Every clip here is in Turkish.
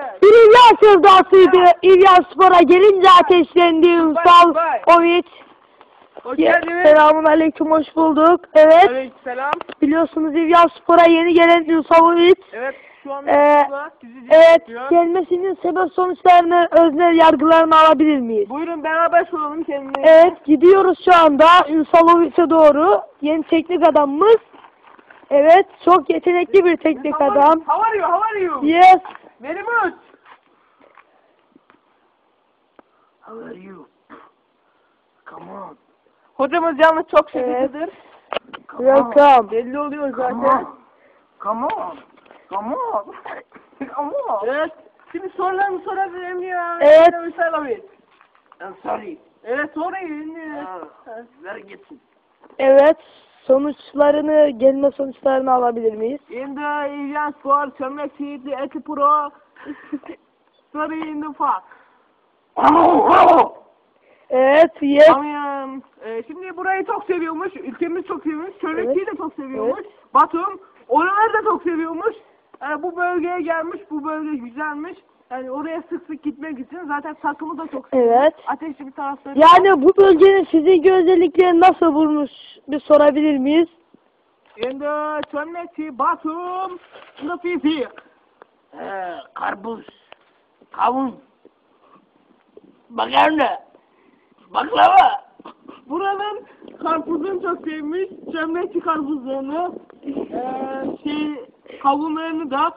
yes. Bir İlya sevdasıydı. İlya Spor'a gelince ateşlendi Ünsal. Oviç. Selamun aleyküm hoş bulduk. Evet Aleykümselam. biliyorsunuz İlya Spor'a yeni gelen Ünsal Oviç. Evet şu an Ee, Evet gelmesinin sebep sonuçlarını öznel yargılarını alabilir miyiz? Buyurun beraber soralım kendine. Evet gidiyoruz şu anda Ünsaloviç'e doğru. Yeni teknik adamımız. Evet çok yetenekli bir teknik adam. How are you? How are you? Yes. Very good. How are you? Come on. Hocamız yalnız çok şakacıdır. Come on. Welcome. Belli oluyor Come zaten. on. Come on. Come on. Come on. Evet. Şimdi sorularımı sorabilir miyim ya? Evet. Müsaadet. I'm sorry. Evet sorayım. Ah, Ver gitsin. Evet sonuçlarını gelme sonuçlarını alabilir miyiz? In the Indian score, Çömlek Şehitli Eti Pro. Sorry in the fuck. Evet yes. Tamam. Ee, şimdi burayı çok seviyormuş. Ülkemiz çok seviyormuş. Çömlekçiyi de çok seviyormuş. Batum. Oraları da çok seviyormuş. Yani bu bölgeye gelmiş. Bu bölge güzelmiş. Yani oraya sık sık gitmek için zaten takımı da çok seviyor. Evet. Ateşli bir taraftarı. Yani bu bölgenin fiziki özellikleri nasıl bulmuş bir sorabilir miyiz? In the Çömlekçi Batum. In the. Ee, karpuz. Kavun. Makarna. Baklava. Buranın karpuzunu çok sevmiş. Çömlekçi karpuzlarını. Ee, şey kavunlarını da.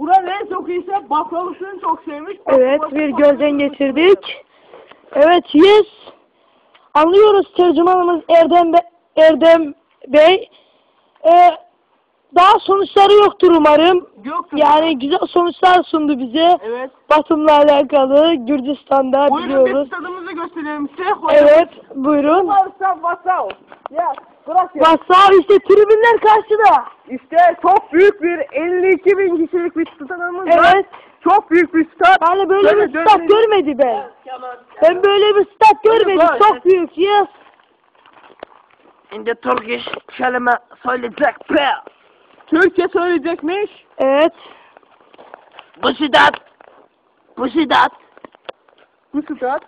Buranın en çok ise baklavasını çok sevmiş. Evet bir gözden geçirdik. Evet yes. Anlıyoruz tercümanımız Erdem, Be Erdem Bey. Ee, daha sonuçları yoktur umarım. Yoktur. Yani güzel sonuçlar sundu bize. Evet. Batum'la alakalı Gürcistan'da Buyurun biliyoruz. bir stadımızı gösterelim size. Evet buyurun. Varsa Vasau. Yes. Gracias. Vassal işte tribünler karşıda. İşte çok büyük bir 52 bin kişilik bir stadımız var. Evet. Çok büyük bir stad. Yani böyle Şöyle bir stat görmedi ben. Ben böyle bir stat görmedim. Buyurun, Çok büyük. Yes. In the Turkish kelime söyleyecek be. Türkçe söyleyecekmiş. Evet. Bu şiddet. Bu şiddet. Bu stad.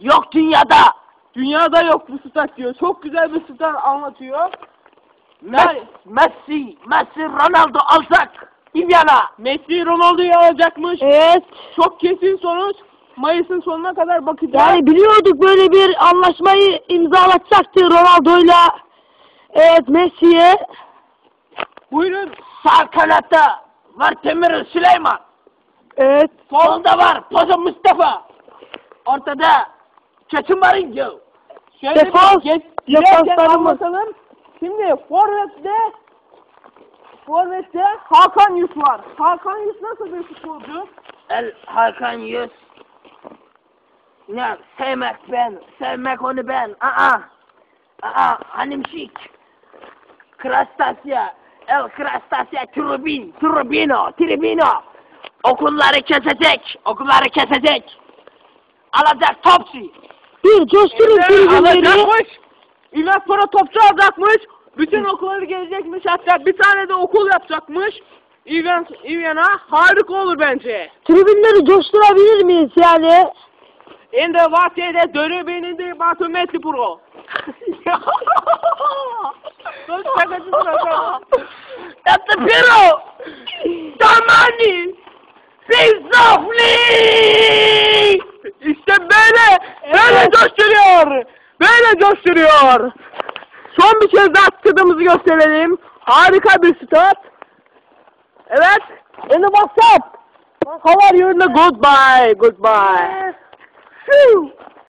Yok dünyada. Dünyada yok bu stat diyor. Çok güzel bir stat anlatıyor. Mes- Messi, Messi, Ronaldo alsak. İvyana. Messi Ronaldo'yu alacakmış. Evet. Çok kesin sonuç. Mayıs'ın sonuna kadar bakacağız. Yani biliyorduk böyle bir anlaşmayı imzalatacaktı Ronaldo'yla. Evet Messi'ye. Buyurun. Sağ kanatta var Temir Süleyman. Evet. Solda var Pozo Mustafa. Ortada Keçi Marinho. Şöyle Defans- geç, anlatalım. Şimdi Forvet'te Forvet'te Hakan Yus var. Hakan Yus nasıl bir futbolcu? El Hakan Yüz. Ne sevmek ben, sevmek onu ben. Aa, aa, hanımşik. Krastasya, El Krastasya Tribin, Tribino, Tribino. Okulları kesecek, okulları kesecek. Alacak topçu. Bir coşturun tribünleri. alacakmış. İlaspora topçu alacakmış. Bütün okulları gelecekmiş. Hatta bir tane de okul yapacakmış. İvyan, İvyan'a harika olur bence. Tribünleri coşturabilir miyiz yani? In the Vatye'de dönü benindi Batu Metli Pro. That's the Piro. Damani. Böyle, böyle coşturuyor. Böyle coşturuyor. Son bir kez daha stadımızı gösterelim. Harika bir stat. Evet. In the WhatsApp. How are you in the goodbye? Goodbye. Phew.